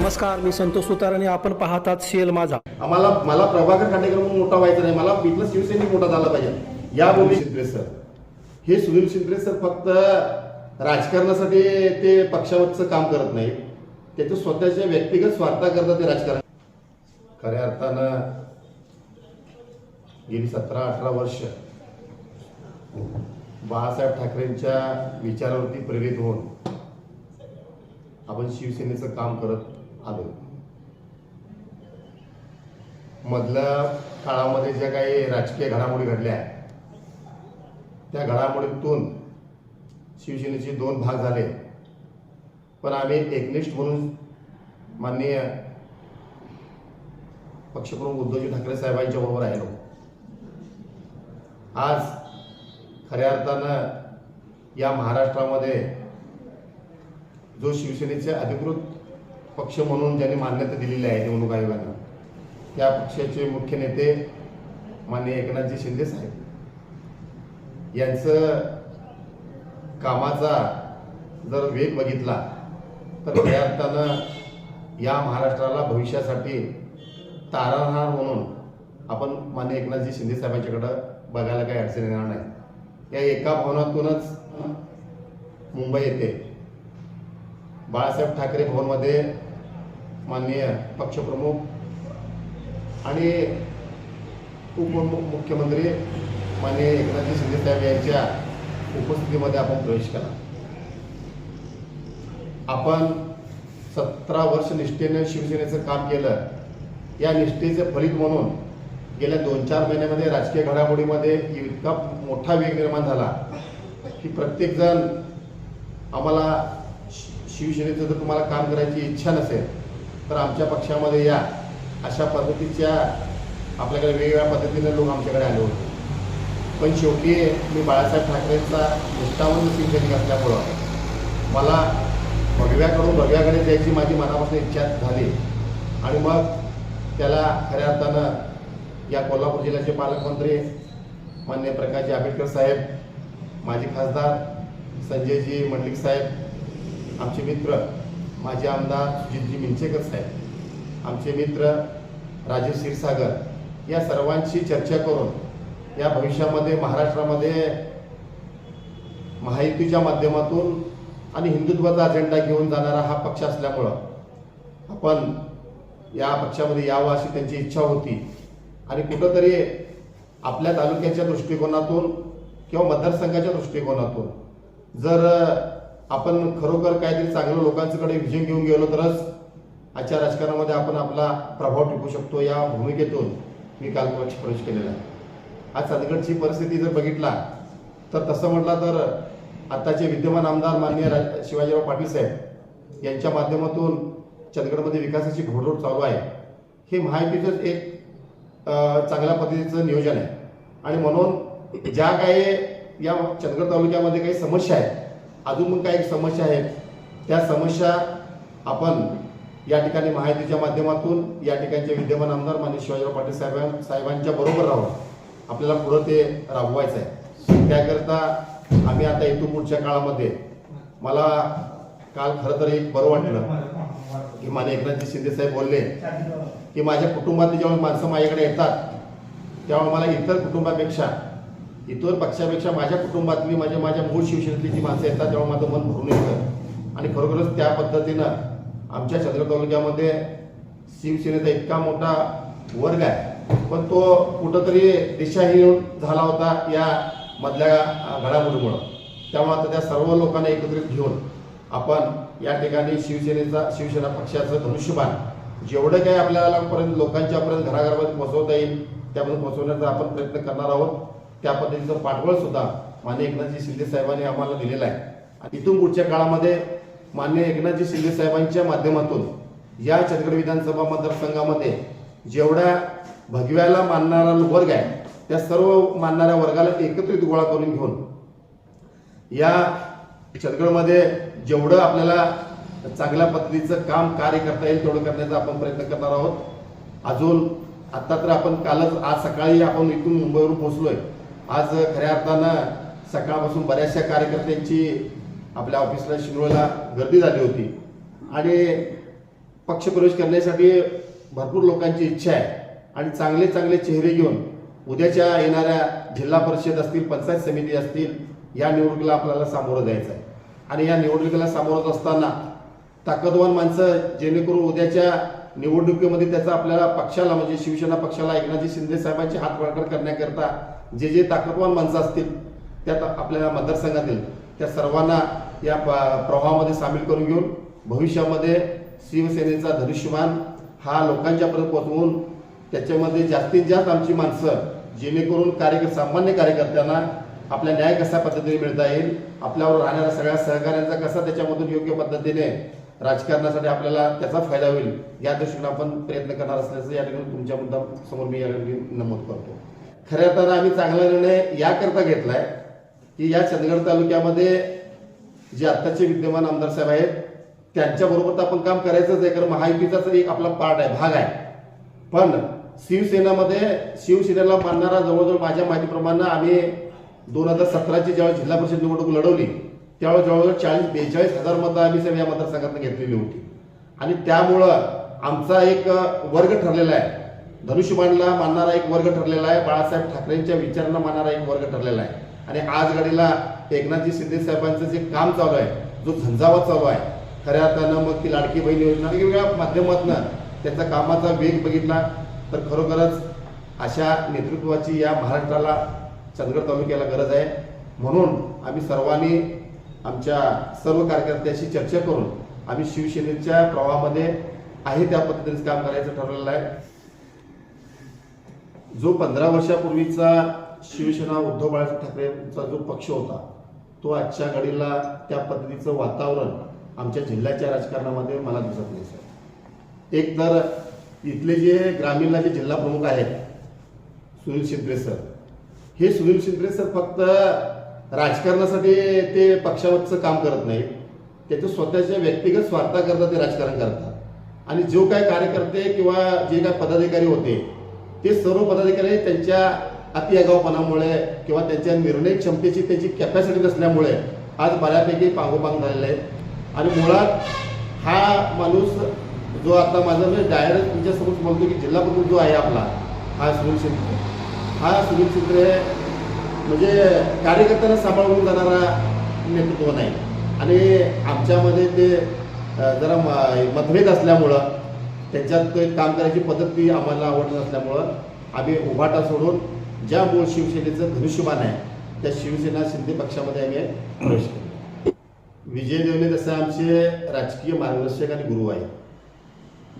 नमस्कार मी संतोष सुतार आणि आपण पाहतात शेल माझा. आम्हाला मला प्रभाकर खांडेकर म्हणून मोठा व्हायचं नाही. मला इथलं शिवसैनिक मोठा झाला पाहिजे. या बोली शिंदे सर. हे सुनील शिंदे सर फक्त राजकारणासाठी ते पक्षावरचं काम करत नाही त्याचं स्वतःच्या व्यक्तिगत स्वार्थाकरता ते राजकारण खऱ्या अर्थानं गेली सतरा अठरा वर्ष बाळासाहेब ठाकरेंच्या विचारावरती प्रेरित होऊन आपण शिवसेनेचं काम करत आलो. मधल्या काळामध्ये ज्या काही राजकीय घडामोडी घडल्या त्या घडामोडीतून शिवसेनेचे दोन भाग झाले. पण आम्ही एकनिष्ठ म्हणून माननीय पक्षप्रमुख उद्धवजी ठाकरे साहेबांच्या बरोबर राहिलो. आज खऱ्या अर्थानं या महाराष्ट्रामध्ये जो शिवसेनेचे अधिकृत पक्ष म्हणून ज्यांनी मान्यता दिलेली आहे निवडणूक आयोगानं त्या पक्षाचे मुख्य नेते माननीय एकनाथजी शिंदे साहेब. यांचं कामाचा जर वेग बघितला तर त्या अर्थानं या महाराष्ट्राला भविष्यासाठी तारणहार म्हणून आपण मान्य एकनाथजी शिंदे साहेबांच्याकडं बघायला काही अडचण येणार नाही. या एका भवनातूनच मुंबई येते. बाळासाहेब ठाकरे भवनमध्ये माननीय पक्षप्रमुख आणि उपमुख्यमंत्री माननीय एकनाथजी शिंदे साहेब यांच्या उपस्थितीमध्ये आपण प्रवेश केला. आपण सतरा वर्ष निष्ठेने शिवसेनेचं काम केलं. या निष्ठेचे फलित म्हणून गेल्या दोन चार महिन्यामध्ये राजकीय घडामोडीमध्ये इतका मोठा वेग निर्माण झाला की प्रत्येकजण आम्हाला शिवसेनेचं जर तुम्हाला काम करायची इच्छा नसेल तर आमच्या पक्षामध्ये या. अशा पद्धतीच्या आपल्याकडे वेगवेगळ्या पद्धतीने लोक आमच्याकडे आले होते. पण शेवटी मी बाळासाहेब ठाकरेंचा निष्ठावंत सिंचनिक असल्यामुळं मला भगव्याकडून भगव्याकडे जायची माझी मनापासून इच्छा झाली. आणि मग त्याला खऱ्या अर्थानं या कोल्हापूर जिल्ह्याचे पालकमंत्री मान्य प्रकाशजी आंबेडकर साहेब माजी खासदार संजयजी मंडलिक साहेब आमचे मित्र माझे आमदार सुजितजी मिंचेकर साहेब. आमचे मित्र राजेश क्षीरसागर या सर्वांशी चर्चा करून या भविष्यामध्ये महाराष्ट्रामध्ये महायुतीच्या माध्यमातून आणि हिंदुत्वाचा अजेंडा घेऊन जाणारा हा पक्ष असल्यामुळं आपण या पक्षामध्ये यावं अशी त्यांची इच्छा होती. आणि कुठंतरी आपल्या तालुक्याच्या दृष्टिकोनातून किंवा मतदारसंघाच्या दृष्टिकोनातून जर आपण खरोखर काहीतरी चांगलं लोकांच्याकडे विजन घेऊन गेलो तरच आजच्या राजकारणामध्ये आपण आपला प्रभाव टिकू शकतो या भूमिकेतून मी काल प्रवेश प्रवेश केलेला आहे. आज चंदगडची परिस्थिती जर बघितला तर तसं म्हटलं तर आत्ताचे विद्यमान आमदार माननीय शिवाजीराव पाटील साहेब यांच्या माध्यमातून चंदगडमध्ये विकासाची घोडदौड चालू आहे. हे महायुतीचंच एक चांगल्या पद्धतीचं नियोजन आहे. आणि म्हणून ज्या काही या चंदगड तालुक्यामध्ये काही समस्या आहेत अजून पण काही समस्या आहेत. त्या समस्या आपण या ठिकाणी माहितीच्या माध्यमातून या ठिकाणचे विद्यमान आमदार माननीय शिवाजीराव पाटील साहेबां साहेबांच्या बरोबर राहून आपल्याला पुढं ते राबवायचं आहे. त्याकरता आम्ही आता इथून पुढच्या काळामध्ये मला काल खरं तर एक बरं वाटलं की माने एकनाथजी शिंदे साहेब बोलले की माझ्या कुटुंबातली जेव्हा माणसं माझ्याकडे येतात तेव्हा मला इतर कुटुंबापेक्षा इतर पक्षापेक्षा माझ्या कुटुंबातली माझ्या माझ्या मूळ शिवसेनेतली जी माणसं येतात तेव्हा माझं मन भरून येतं. आणि खरोखरच त्या पद्धतीनं आमच्या चंद्र तालुक्यामध्ये शिवसेनेचा इतका मोठा वर्ग आहे. पण तो कुठंतरी दिशाहीन झाला होता या मधल्या घडामोडीमुळं. त्यामुळे आता त्या सर्व लोकांना एकत्रित घेऊन आपण या ठिकाणी शिवसेनेचा शिवसेना पक्षाचं धनुष्यबाण जेवढं काही आपल्याला पर्यंत लोकांच्यापर्यंत घराघरामध्ये पोहोचवता येईल त्यामध्ये पोहोचवण्याचा आपण प्रयत्न करणार आहोत. त्या पद्धतीचं पाठबळ सुद्धा मान्य एकनाथजी शिंदे साहेबांनी आम्हाला दिलेलं आहे. आणि इथून पुढच्या काळामध्ये मान्य एकनाथजी शिंदे साहेबांच्या माध्यमातून या चंदगड विधानसभा मतदारसंघामध्ये जेवढ्या भगव्याला मानणारा वर्ग आहे त्या सर्व मानणाऱ्या वर्गाला एकत्रित गोळा करून घेऊन या चंदगडमध्ये जेवढं आपल्याला चांगल्या पद्धतीचं काम कार्य करता येईल तेवढं करण्याचा आपण प्रयत्न करणार आहोत. अजून आत्ता तर आपण कालच आज सकाळी आपण इथून मुंबईवरून पोहोचलोय. आज खऱ्या अर्थानं सकाळपासून बऱ्याचशा कार्यकर्त्यांची आपल्या ऑफिसला शिनोळला गर्दी झाली होती. आणि पक्षप्रवेश करण्यासाठी भरपूर लोकांची इच्छा आहे. आणि चांगले चांगले चेहरे घेऊन उद्याच्या येणाऱ्या जिल्हा परिषद असतील पंचायत समिती असतील या निवडणुकीला आपल्याला सामोरं जायचं आहे. आणि या निवडणुकीला सामोरं जात असताना ताकदवान माणसं जेणेकरून उद्याच्या निवडणुकीमध्ये त्याचा आपल्याला पक्षाला म्हणजे शिवसेना पक्षाला एकनाथजी शिंदे साहेबांची हात बळकट करण्याकरता जे जे ताकदवान माणसं असतील त्यात आपल्या मतदारसंघातील त्या सर्वांना या प्रवाहामध्ये सामील करून घेऊन भविष्यामध्ये शिवसेनेचा धनुष्यमान हा लोकांच्यापर्यंत पोहोचवून त्याच्यामध्ये जास्तीत जास्त आमची माणसं जेणेकरून कार्य सामान्य कार्यकर्त्यांना आपल्या न्याय कसा पद्धतीने मिळता येईल आपल्यावर राहणाऱ्या सगळ्या सहकाऱ्यांचा कसा त्याच्यामधून योग्य पद्धतीने राजकारणासाठी आपल्याला त्याचा फायदा होईल या दृष्टीने आपण प्रयत्न करणार असल्याचं या ठिकाणी तुमच्या मुद्दा समोर मी या ठिकाणी नमूद करतो. खऱ्या तर आम्ही चांगला निर्णय याकरता घेतलाय की या चंदगड तालुक्यामध्ये जे आत्ताचे विद्यमान आमदार साहेब आहेत त्यांच्याबरोबर तर आपण काम करायचंच आहे कारण महायुतीचाच एक आपला पार्ट आहे भाग आहे. पण शिवसेनामध्ये शिवसेनेला मानणारा जवळजवळ माझ्या माहितीप्रमाणे आम्ही दोन हजार सतराची ज्यावेळी जिल्हा परिषद निवडणूक लढवली त्यावेळेस जवळजवळ चाळीस बेचाळीस हजार मतं आम्ही सगळ्या मतदारसंघातून घेतलेली होती. आणि त्यामुळं आमचा एक वर्ग ठरलेला आहे. धनुष्यबाणला मानणारा एक वर्ग ठरलेला आहे. बाळासाहेब ठाकरेंच्या विचारांना मानणारा एक वर्ग ठरलेला आहे. आणि आज घडीला एकनाथजी शिंदे साहेबांचं जे काम चालू आहे जो झंझावात चालू आहे खऱ्या अर्थानं मग ती लाडकी बहीण योजना वेगवेगळ्या माध्यमातून त्याचा कामाचा वेग बघितला तर खरोखरच अशा नेतृत्वाची या महाराष्ट्राला चंदगड तालुक्याला गरज आहे. म्हणून आम्ही सर्वांनी आमच्या सर्व कार्यकर्त्यांशी चर्चा करून आम्ही शिवसेनेच्या प्रवाहामध्ये आहे त्या पद्धतीने काम करायचं ठरवलेलं आहे. जो पंधरा वर्षापूर्वीचा शिवसेना उद्धव बाळासाहेब ठाकरेंचा जो पक्ष होता तो आजच्या घडीला त्या पद्धतीचं वातावरण आमच्या जिल्ह्याच्या राजकारणामध्ये मला दिसत नाही सर. एक तर इथले जे ग्रामीणला जे जिल्हा प्रमुख आहेत सुनील शिंदे सर हे सुनील शिंदे सर फक्त राजकारणासाठी ते पक्षावरचं काम करत नाही त्याचं स्वतःच्या व्यक्तिगत स्वार्थाकरता ते राजकारण करतात. आणि जो काय कार्यकर्ते किंवा जे काय पदाधिकारी होते ते सर्व पदाधिकारी त्यांच्या अतिआगाऊपणामुळे किंवा त्यांच्या निर्णय क्षमतेची त्यांची कॅपॅसिटी नसल्यामुळे आज बऱ्यापैकी पांगोपांग झालेले आहेत. आणि मुळात हा माणूस जो आता माझा म्हणजे डायरेक्ट तुमच्यासमोर बोलतो की जिल्हा प्रमुख जो आहे आपला हा सुनील शिंदे. हा सुनील शिंदे म्हणजे कार्यकर्त्यांना सांभाळून जाणारा नेतृत्व नाही. आणि आमच्यामध्ये ते जरा म- मतभेद असल्यामुळं त्यांच्यात काम करायची पद्धत ती आम्हाला आवडत नसल्यामुळं आम्ही उभाटा सोडून ज्या मूळ शिवसेनेचं धनुष्यमान आहे त्या शिवसेना शिंदे पक्षामध्ये आम्ही प्रवेश केला. विजय देवले तसे आमचे राजकीय मार्गदर्शक आणि गुरु आहे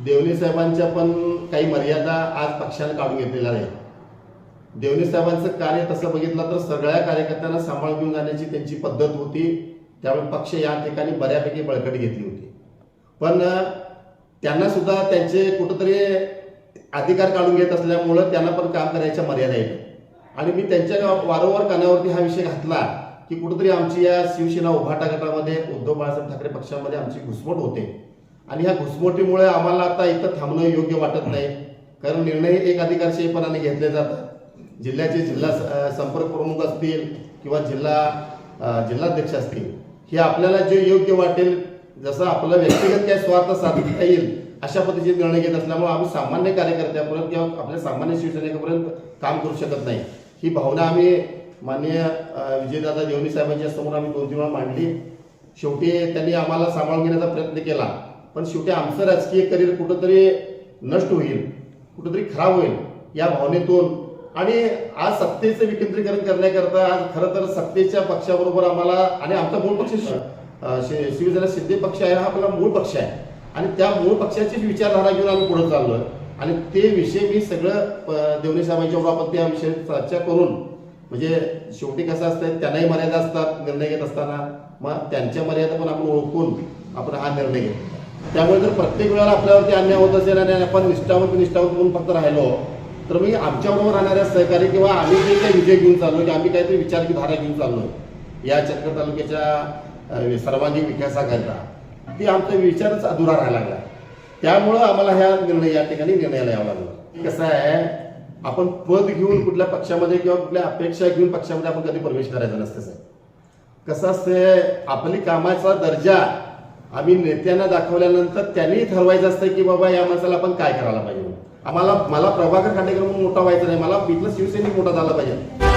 देवले साहेबांच्या पण काही मर्यादा आज पक्षाने काढून घेतलेल्या आहेत. देवले साहेबांचं कार्य तसं बघितलं तर सगळ्या कार्यकर्त्यांना सांभाळ घेऊन जाण्याची त्यांची पद्धत होती. त्यामुळे पक्ष या ठिकाणी बऱ्यापैकी बळकट घेतली होती. पण त्यांना सुद्धा त्यांचे कुठंतरी अधिकार काढून घेत असल्यामुळं त्यांना पण काम करायच्या मर्यादा येतात आणि मी त्यांच्या वारंवार कानावरती हा विषय घातला की कुठंतरी आमची या शिवसेना उभाटा गटामध्ये उद्धव बाळासाहेब ठाकरे पक्षामध्ये आमची घुसमट होते. आणि ह्या घुसमटीमुळे आम्हाला आता इथं थांबणं योग्य वाटत नाही. कारण निर्णय एक अधिकारशाहीपणाने घेतले जातात. जिल्ह्याचे जिल्हा संपर्क प्रमुख असतील किंवा जिल्हा जिल्हाध्यक्ष असतील हे आपल्याला जे योग्य वाटेल जसं आपलं व्यक्तिगत काय स्वार्थ साधता येईल अशा पद्धतीचे निर्णय घेत असल्यामुळे आम्ही सामान्य कार्यकर्त्यापर्यंत किंवा आपल्या सामान्य शिवसैनिकापर्यंत काम करू शकत नाही. ही भावना आम्ही माननीय विजयदादा देवणी साहेबांच्या समोर आम्ही दोन तीन वेळा मांडली. शेवटी त्यांनी आम्हाला सांभाळून घेण्याचा प्रयत्न केला. पण शेवटी आमचं राजकीय करिअर कुठंतरी नष्ट होईल कुठंतरी खराब होईल या भावनेतून. आणि आज सत्तेचं विकेंद्रीकरण करण्याकरता आज खरं तर सत्तेच्या पक्षाबरोबर आम्हाला आणि आमचा मूळ पक्ष शिवसेना सिद्धे पक्ष आहे हा आपला मूळ पक्ष आहे. आणि त्या मूळ पक्षाचीच विचारधारा घेऊन आम्ही पुढे चाललोय. आणि ते विषय मी सगळं देवणी साहेबांच्या बाबत त्या विषयी चर्चा करून म्हणजे शेवटी कसं असतं त्यांनाही मर्यादा असतात निर्णय घेत असताना. मग त्यांच्या मर्यादा पण आपण ओळखून आपण हा निर्णय घेतो त्यामुळे जर प्रत्येक वेळेला आपल्यावरती अन्याय होत असेल आणि आपण निष्ठावंत निष्ठावंत म्हणून फक्त राहिलो तर मी आमच्याबरोबर राहणाऱ्या सहकारी किंवा आम्ही जे काही विजय घेऊन चाललो की आम्ही काहीतरी विचार की धारा घेऊन चाललो या चक्र तालुक्याच्या सर्वांगीण विकासाकरता ती आमचा विचारच अधुरा राहायला लागला. त्यामुळं आम्हाला ह्या निर्णय या ठिकाणी निर्णयाला यावं लागलं. कसं आहे आपण पद घेऊन कुठल्या पक्षामध्ये किंवा कुठल्या अपेक्षा घेऊन पक्षामध्ये आपण कधी प्रवेश करायचा नसतं साहेब. कसं असते आपली कामाचा दर्जा आम्ही नेत्यांना दाखवल्यानंतर त्यांनी ठरवायचं असतं की बाबा या माणसाला आपण काय करायला पाहिजे? आम्हाला मला प्रभाकर खांडेकर म्हणून मोठा व्हायचं नाही. मला इथलं शिवसैनिक मोठा झाला पाहिजे.